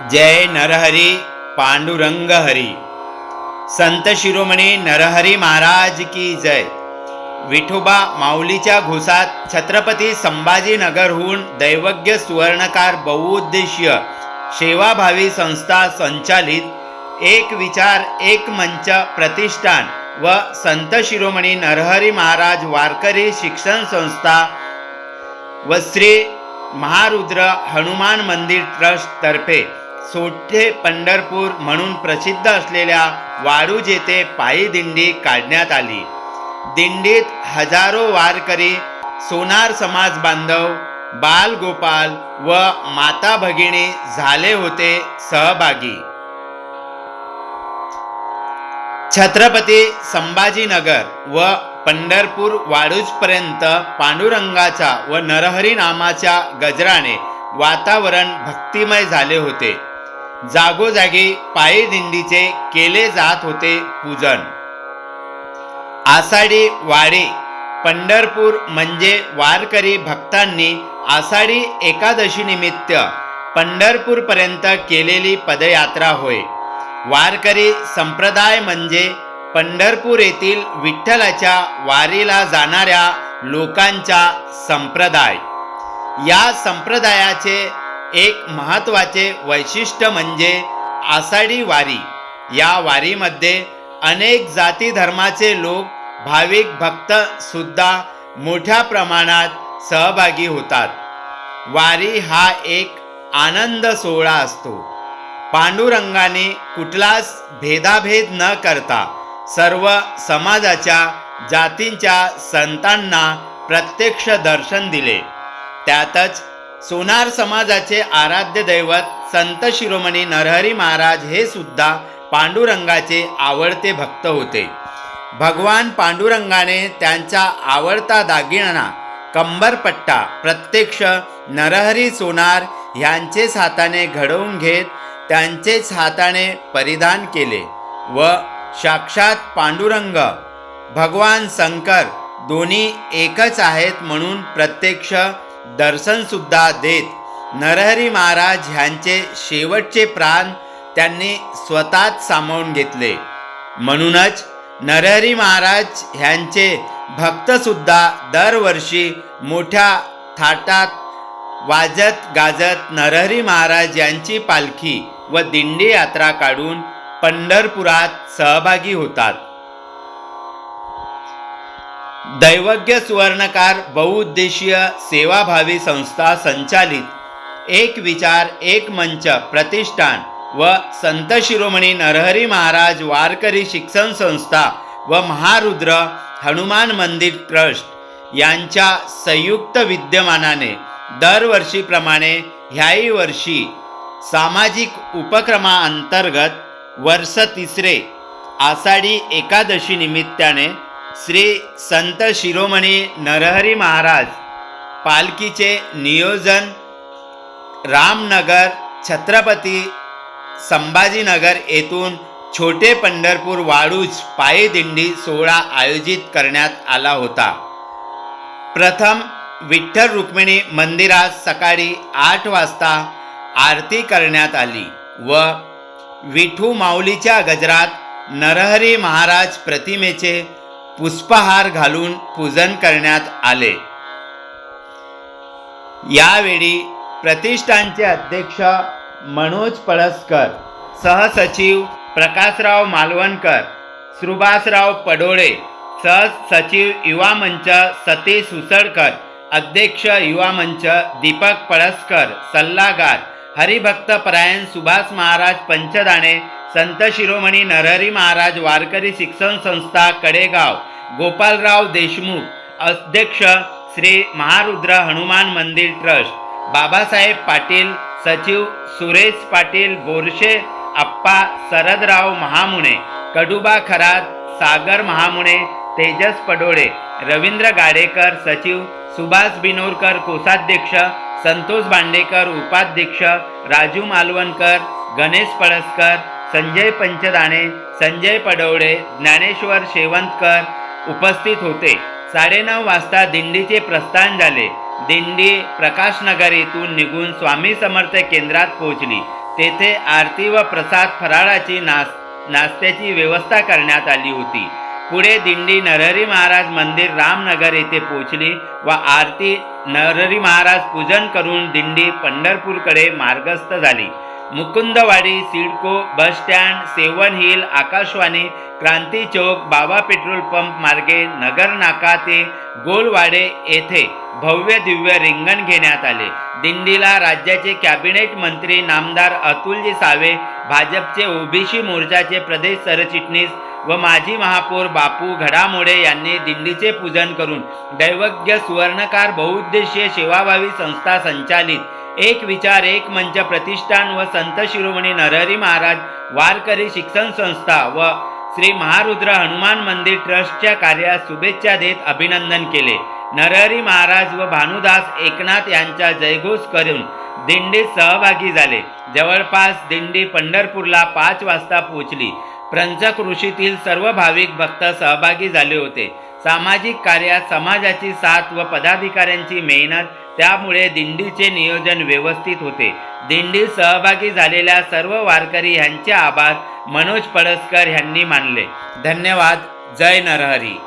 जय नरहरी पांडुरंग हरी संत शिरोमणी नरहरी महाराज की जय। विठोबा माऊलीच्या घोसात छत्रपती संभाजीनगरहून दैवज्ञ सुवर्णकार बहुउद्देशीय सेवाभावी संस्था संचालित एक विचार एक मंच प्रतिष्ठान व संत शिरोमणी नरहरी महाराज वारकरी शिक्षण संस्था व श्री महारुद्र हनुमान मंदिर ट्रस्ट तर्फे सोठे पंढरपूर म्हणून प्रसिद्ध असलेल्या वाळूज येथे पायी दिंडी काढण्यात आली. दिंडीत हजारो वारकरी सोनार समाज बांधव बाल गोपाल व माता भगिनी झाले होते सहभागी. छत्रपती संभाजीनगर व पंढरपूर वाडूजपर्यंत पांडुरंगाच्या व नरहरी नामाच्या गजराने वातावरण भक्तिमय झाले होते. जागोजागी पायीदिंडीचे केले जात होते पूजन. आषाढी वाडी पंढरपूर म्हणजे वारकरी भक्तांनी आषाढी एकादशी निमित्त पंढरपूरपर्यंत केलेली पदयात्रा होय. वारकरी संप्रदाय म्हणजे पंढरपूर येथील विठ्ठलाच्या वारीला जाणाऱ्या लोकांचा संप्रदाय. या संप्रदायाचे एक महत्त्वाचे वैशिष्ट्य म्हणजे आषाढी वारी. या वारीमध्ये अनेक जाती धर्माचे लोक भाविक भक्त सुद्धा मोठ्या प्रमाणात सहभागी होतात. वारी हा एक आनंद सोहळा असतो. पांडुरंगाने कुठलाच भेदाभेद न करता सर्व समाजाच्या जातींच्या संतांना प्रत्यक्ष दर्शन दिले. त्यातच सोनार समाजाचे आराध्य दैवत संत शिरोमणी नरहरी महाराज हे सुद्धा पांडुरंगाचे आवडते भक्त होते. भगवान पांडुरंगाने त्यांचा आवडता दागिना कंबरपट्टा प्रत्यक्ष नरहरी सोनार यांचेच हाताने घडवून घेत त्यांचेच हाताने परिधान केले व साक्षात पांडुरंग भगवान शंकर दोन्ही एकच आहेत म्हणून प्रत्यक्ष दर्शनसुद्धा देत. नरहरी महाराज ह्यांचे शेवटचे प्राण त्यांनी स्वतःच सामावून घेतले. म्हणूनच नरहरी महाराज ह्यांचे भक्तसुद्धा दरवर्षी मोठ्या थाटात वाजत गाजत नरहरी महाराज यांची पालखी व दिंडी यात्रा काढून पंढरपुरात सहभागी होतात. दैवज्ञ सुवर्णकार बहुउद्देशीय सेवाभावी संस्था संचालित एक विचार एक मंच प्रतिष्ठान व संत शिरोमणी नरहरी महाराज वारकरी शिक्षण संस्था व महारुद्र हनुमान मंदिर ट्रस्ट यांच्या संयुक्त विद्यमानाने दरवर्षीप्रमाणे ह्याही वर्षी सामाजिक उपक्रमाअंतर्गत वर्ष तिसरे आषाढी एकादशी निमित्ताने श्री संत शिरोमणी नरहरी महाराज पालखीचे नियोजन रामनगर छत्रपती संभाजीनगर येथून छोटे पंढरपूर वाळूज पायदिंडी सोहळा आयोजित करण्यात आला होता. प्रथम विठ्ठल रुक्मिणी मंदिरात सकाळी आठ वाजता आरती करण्यात आली व विठू माऊलीच्या गजरात नरहरी महाराज प्रतिमेचे पुष्पहार घालून पूजन करण्यात आले. यावेळी प्रतिष्ठानचे अध्यक्ष मनोज पळसकर सहसचिव प्रकाशराव मालवणकर सुभाषराव पडोळे सहसचिव युवा मंच सतीश सुसडकर अध्यक्ष युवा मंच दीपक पळसकर सल्लागार हरिभक्त परायण सुभाष महाराज पंचदाणे संत शिरोमणी नरहरी महाराज वारकरी शिक्षण संस्था कडेगाव गोपालराव देशमुख अध्यक्ष श्री महारुद्र हनुमान मंदिर ट्रस्ट बाबासाहेब पाटील सचिव सुरेश पाटील बोरशे आप्पा शरदराव महामुणे कडुबा खरात सागर महामुणे तेजस पडोळे रवींद्र गाडेकर सचिव सुभाष बिनोरकर कोषाध्यक्ष संतोष बांडेकर उपाध्यक्ष राजू मालवणकर गणेश पळसकर संजय पंचदाणे संजय पडवळे ज्ञानेश्वर शेवंतकर उपस्थित होते. साडेनऊ वाजता दिंडीचे प्रस्थान झाले. दिंडी प्रकाशनगर येथून निघून स्वामी समर्थ केंद्रात पोहोचली. तेथे आरती व प्रसाद फराळाची नास नाश्त्याची व्यवस्था करण्यात आली होती. पुढे दिंडी नरहरी महाराज मंदिर रामनगर येथे पोहोचली व आरती नरहरी महाराज पूजन करून दिंडी पंढरपूरकडे मार्गस्थ झाली. Mukundwadi CIDCO bus stand seven hill Akashvani Kranti Chowk Baba petrol pump मार्गे नगर नाका ते गोलवाडे येथे भव्य दिव्य रिंगण घेण्यात आले. दिंडीला राज्याचे कॅबिनेट मंत्री नामदार अतुलजी सावे भाजपचे ओबीसी मोर्चाचे प्रदेश सरचिटणीस व माजी महापौर बापू घडामोडे यांनी दिंडीचे पूजन करून दैवज्ञ सुवर्णकार बहुउद्देशीय सेवाभावी संस्था संचालित एक विचार एक मंच प्रतिष्ठान व संत शिरोमणी नरहरी महाराज वारकरी शिक्षण संस्था व श्री महारुद्र हनुमान मंदिर ट्रस्टच्या कार्यास शुभेच्छा देत अभिनंदन केले. नरहरी महाराज व भानुदास एकनाथ यांचा जयघोष करून दिंडीत सहभागी झाले. जवळपास दिंडी पंढरपूरला पाच वाजता पोहोचली. प्रंचक ऋषीतील सर्व भाविक भक्त सहभागी झाले होते. सामाजिक कार्यात समाजाची साथ व पदाधिकाऱ्यांची मेहनत त्यामुळे दिंडीचे नियोजन व्यवस्थित होते. दिंडीत सहभागी झालेल्या सर्व वारकरी यांचे आभार. मनोज पडसकर यांनी मानले. धन्यवाद. जय नरहरी.